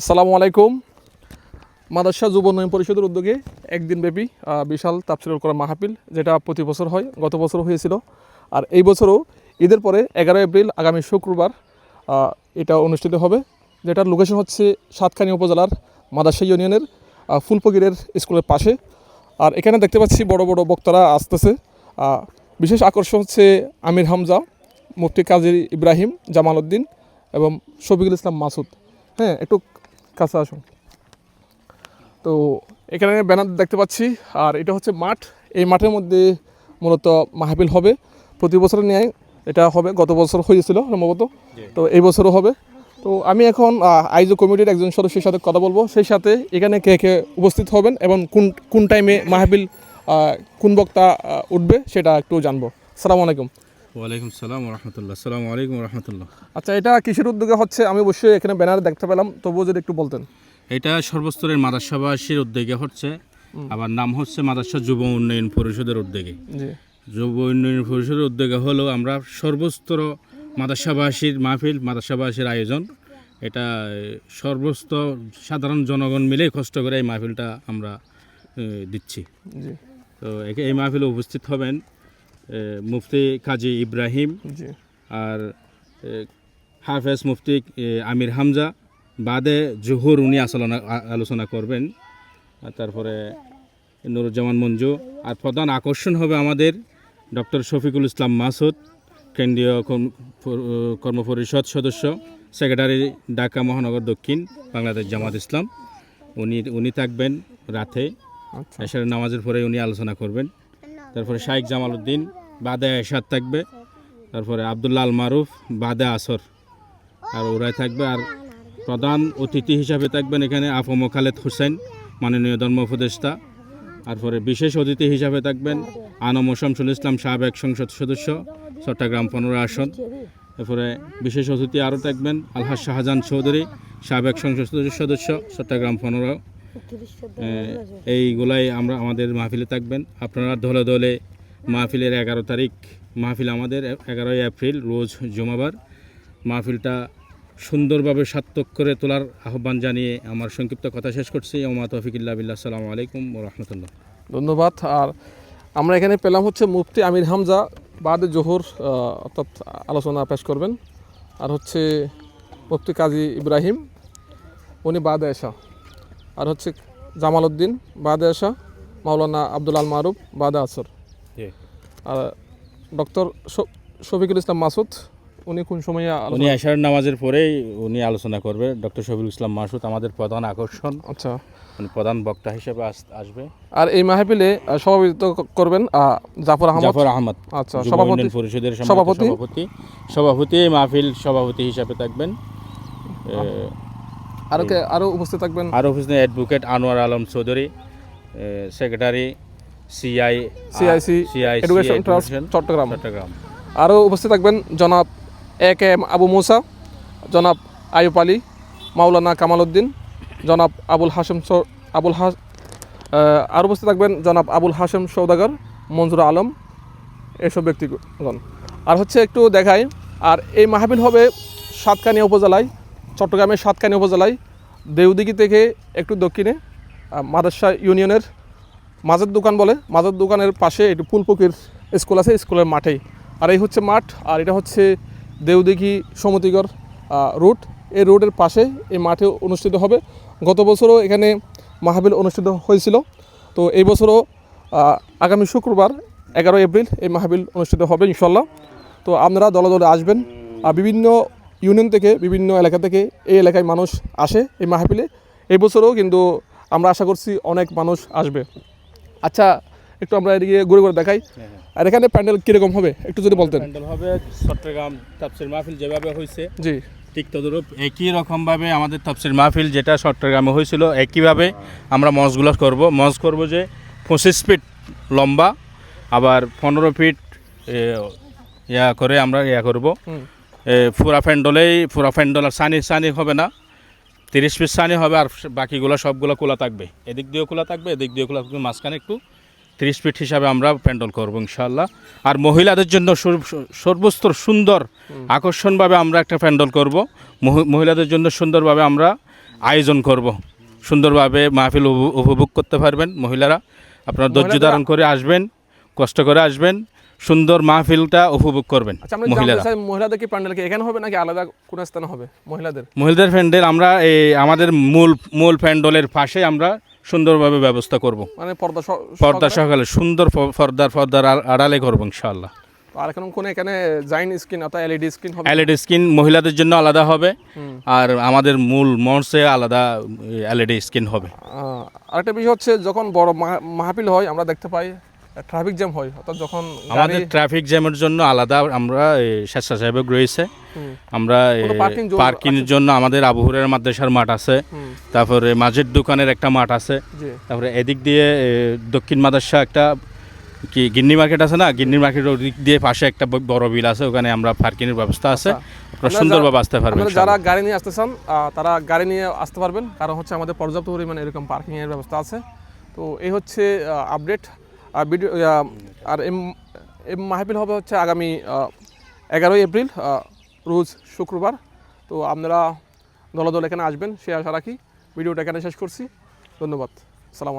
আসসালামু আলাইকুম। মাদাসা যুব উন্নয়ন পরিষদের উদ্যোগে একদিনব্যাপী বিশাল তাপসিল করা মাহফিল, যেটা প্রতি বছর হয়, গত বছর হয়েছিল। আর এই বছরও ঈদের পরে এগারো এপ্রিল, আগামী শুক্রবার এটা অনুষ্ঠিত হবে, যেটার লোকেশন হচ্ছে সাতখানি উপজেলার মাদাসা ইউনিয়নের ফুলপগিরের স্কুলের পাশে। আর এখানে দেখতে পাচ্ছি বড় বড় বক্তারা আসতেছে। বিশেষ আকর্ষণ হচ্ছে আমির হামজা, মুফতি কাজী ইব্রাহিম জামাল উদ্দিন এবং শফিকুল ইসলাম মাসুদ। হ্যাঁ একটু কাছে আসুন। তো এখানে ব্যানার দেখতে পাচ্ছি আর এটা হচ্ছে মাঠ। এই মাঠের মধ্যে মূলত মাহফিল হবে। প্রতি বছরের ন্যায় এটা হবে। গত বছর হয়েছিল সম্ভবত। তো এই বছরও হবে। তো আমি এখন আয়োজক কমিটির একজন সদস্যের সাথে কথা বলব। সেই সাথে এখানে কে কে উপস্থিত হবেন এবং কোন কোন টাইমে মাহফিল কোন বক্তা উঠবে সেটা একটু জানব। সালামু আলাইকুম। ওয়ালাইকুম সালাম রহমতুল্লাহ সালাম আলাইকুম রহমতুল্লাহ আচ্ছা এটা কিসের উদ্যোগে হচ্ছে আমি অবশ্যই এখানে ব্যানার দেখতে পেলাম। তবুও যদি একটু বলতেন। এটা সর্বস্তরের মাদ্রাসাবাসীর উদ্যোগে হচ্ছে। আবার নাম হচ্ছে মাদ্রাসা যুব উন্নয়ন পরিষদের উদ্যোগে। যুব উন্নয়ন পরিষদের উদ্যোগে হলো আমরা সর্বস্তর মাদ্রাসাবাসীর মাহফিল মাদ্রাসাবাসীর আয়োজন। এটা সর্বস্ত সাধারণ জনগণ মিলেই কষ্ট করে এই মাহফিলটা আমরা দিচ্ছি। তো একে- এই মাহফিলে উপস্থিত হবেন মুফতি কাজী ইব্রাহিম আর হাফেজ মুফতি আমির হামজা। বাদে জহুর উনি আলোচনা আলোচনা করবেন। আর তারপরে নুরুজ্জামান মঞ্জু। আর প্রধান আকর্ষণ হবে আমাদের ডক্টর শফিকুল ইসলাম মাসুদ কেন্দ্রীয় কর্মপরিষদ সদস্য সেক্রেটারি ঢাকা মহানগর দক্ষিণ বাংলাদেশ জামাত ইসলাম। উনি উনি থাকবেন রাতে। আচ্ছা। নামাজের পরে উনি আলোচনা করবেন। তারপরে শাইখ জামাল উদ্দিন বাদে এরশাদ থাকবে। তারপরে আবদুল্লাহ আল মারুফ বাদে আসর। আর ওরাই থাকবে। আর প্রধান অতিথি হিসাবে থাকবেন এখানে আফম খালেদ হোসেন, মাননীয় ধর্ম উপদেষ্টা। তারপরে বিশেষ অতিথি হিসাবে থাকবেন আনম শামসুল ইসলাম সাবেক সংসদ সদস্য, চট্টগ্রাম পনেরো আসন। তারপরে বিশেষ অতিথি আরও থাকবেন আলহাজ শাহজাহান চৌধুরী, সাবেক সংসদ সদস্য, চট্টগ্রাম পনেরো। এইগুলাই আমরা আমাদের মাহফিলে থাকবেন। আপনারা দলে দলে মাহফিলের এগারো তারিখ মাহফিল আমাদের এগারোই এপ্রিল রোজ জমাবার। মাহফিলটা সুন্দরভাবে সার্থক করে তোলার আহ্বান জানিয়ে আমার সংক্ষিপ্ত কথা শেষ করছি। ওমা তফিকুল্লাহ বিল্লাহ। সালামু আলাইকুম ও রহমতুল্লাহ। ধন্যবাদ। আর আমরা এখানে পেলাম হচ্ছে মুফতি আমির হামজা। বাদে জোহর অর্থাৎ আলোচনা পেশ করবেন। আর হচ্ছে মুফতি কাজী ইব্রাহিম উনি বাদে আসা আর হচ্ছে জামাল উদ্দিন বাদে আসা মাওলানা আব্দুল আল মারুফ বাদে আসর। আর ডক্টর শফিকুল ইসলাম মাসুদ উনি কোন সময়ে উনি আশার নামাজের পরেই উনি আলোচনা করবে। ডক্টর শফিকুল ইসলাম মাসুদ আমাদের প্রধান আকর্ষণ। আচ্ছা। উনি প্রধান বক্তা হিসেবে আস- আসবে। আর এই মাহফিলে সভাপতিত্ব করবেন জাফর আহমদ। জাফর আহমদ। আচ্ছা সভাপতি পরিষদের সভাপতি? সভাপতি। সভাপতি এই মাহফিল সভাপতি হিসাবে থাকবেন। এ, আরও কে আরও উপস্থিত থাকবেন? আর অফিসে advocate Anwar Alam Chowdhury secretary CI CIC education trust Chattogram Chattogram আরও উপস্থিত থাকবেন জনাব এ কে এম আবু মুসা জনাব আয়ুব আলী মাওলানা কামাল উদ্দিন জনাব আবুল হাসেম আবুল হাস আরও উপস্থিত থাকবেন জনাব আবুল হাসেম সৌদাগর মঞ্জুর আলম এসব ব্যক্তিগণ। আর হচ্ছে একটু দেখাই আর এই মাহফিল হবে সাতকানিয়া উপজেলায়। চট্টগ্রামের সাতকানিয়া উপজেলায় দেউদিঘি থেকে একটু দক্ষিণে মাদ্রাসা ইউনিয়নের মাছের দোকান বলে। মাছের দোকানের পাশে একটু ফুলপুকির স্কুল আছে, স্কুলের মাঠেই। আর এই হচ্ছে মাঠ, আর এটা হচ্ছে দেউদিঘি সমতিগড় রুট এই রোডের পাশে এই মাঠে অনুষ্ঠিত হবে। গত বছরও এখানে মাহাবিল অনুষ্ঠিত হয়েছিল। তো এই বছরও আগামী শুক্রবার এগারো এপ্রিল এই মাহাবিল অনুষ্ঠিত হবে ইনশাল্লাহ। তো আপনারা দলে দলে আসবেন। আর বিভিন্ন ইউনিয়ন থেকে বিভিন্ন এলাকা থেকে এই এলাকায় মানুষ আসে এই মাহফিলে। এই বছরও কিন্তু আমরা আশা করছি অনেক মানুষ আসবে। আচ্ছা একটু আমরা এদিকে ঘুরে ঘুরে দেখাই। আর এখানে প্যান্ডেল কীরকম হবে? একটু যদি বলতেন। প্যান্ডেল হবে চট্টগ্রাম তাপসির মাহফিল যেভাবে হয়েছে জি। ঠিক তদরূপ একই রকমভাবে আমাদের তাপসির মাহফিল যেটা চট্টগ্রামে হয়েছিল একইভাবে আমরা মঞ্চগুলো করব। মঞ্চ করব যে পঁচিশ ফিট লম্বা আবার পনেরো ফিট ইয়া করে আমরা ইয়া করব। পুরা প্যান্ডলেই পুরা প্যান্ডল আর সানি সানি হবে না। তিরিশ পিস সানি হবে আর বাকিগুলো সবগুলো খোলা থাকবে। এদিক দিয়েও খোলা থাকবে এদিক দিয়ে খোলা থাকবে মাঝখানে একটু তিরিশ ফিট হিসাবে আমরা প্যান্ডল করব ইনশাল্লাহ আর মহিলাদের জন্য সর্ব- সর্বস্তর সুন্দর আকর্ষণভাবে আমরা একটা প্যান্ডল করব। মহি- মহিলাদের জন্য সুন্দরভাবে আমরা আয়োজন করব। সুন্দরভাবে মাহফিল উপভোগ করতে পারবেন মহিলারা। আপনারা ধৈর্য ধারণ করে আসবেন কষ্ট করে আসবেন। সুন্দর মাহফিলটা উপভোগ করবেন আচ্ছা মহিলারা। মহিলাদের কি প্যান্ডেল কি এখানে হবে নাকি আলাদা কোনো স্থানে হবে মহিলাদের? মহিলাদের প্যান্ডেল আমরা এই আমাদের মূল মূল প্যান্ডলের পাশে আমরা সুন্দরভাবে ব্যবস্থা করব। মানে পর্দা পর্দা সকালে সুন্দর পর্দার পর্দার আড়ালে করব ইনশাআল্লাহ। আর এখন কোন এখানে জাইন স্ক্রিন অর্থাৎ এলইডি স্ক্রিন হবে? এলইডি স্ক্রিন মহিলাদের জন্য আলাদা হবে। আর আমাদের মূল মঞ্চে আলাদা এলইডি স্ক্রিন হবে। আরেকটা বিষয় হচ্ছে যখন বড় মাহফিল হয় আমরা দেখতে পাই ট্রাফিক জ্যাম হয় অর্থাৎ যখন আমাদের ট্রাফিক জ্যামের জন্য আলাদা আমরা স্বেচ্ছাসেবক রয়েছে। আমরা zone পার্কিংয়ের জন্য আমাদের আবুহুরের মাদ্রাসার মাঠ আছে। তারপরে মাঝের দোকানের একটা মাঠ আছে। তারপরে এদিক দিয়ে দক্ষিণ মাদ্রাসা একটা কি গিন্নি মার্কেট আছে না? গিন্নি মার্কেট ওদিক দিয়ে পাশে একটা বড় বিল আছে। ওখানে আমরা পার্কিংয়ের ব্যবস্থা আছে। আচ্ছা। আপনারা সুন্দরভাবে আসতে পারবেন যারা গাড়ি নিয়ে আসতে চান তারা গাড়ি নিয়ে আসতে পারবেন। কারণ হচ্ছে আমাদের পর্যাপ্ত পরিমাণে এরকম পার্কিংয়ের ব্যবস্থা আছে। তো এই হচ্ছে আপডেট ভিডিও আর এম এম মাহফিল হবে হচ্ছে আগামী এগারোই এপ্রিল রোজ শুক্রবার। তো আপনারা দল দল এখানে আসবেন, সে আশা রাখি। ভিডিওটা এখানে শেষ করছি। ধন্যবাদ। সালাম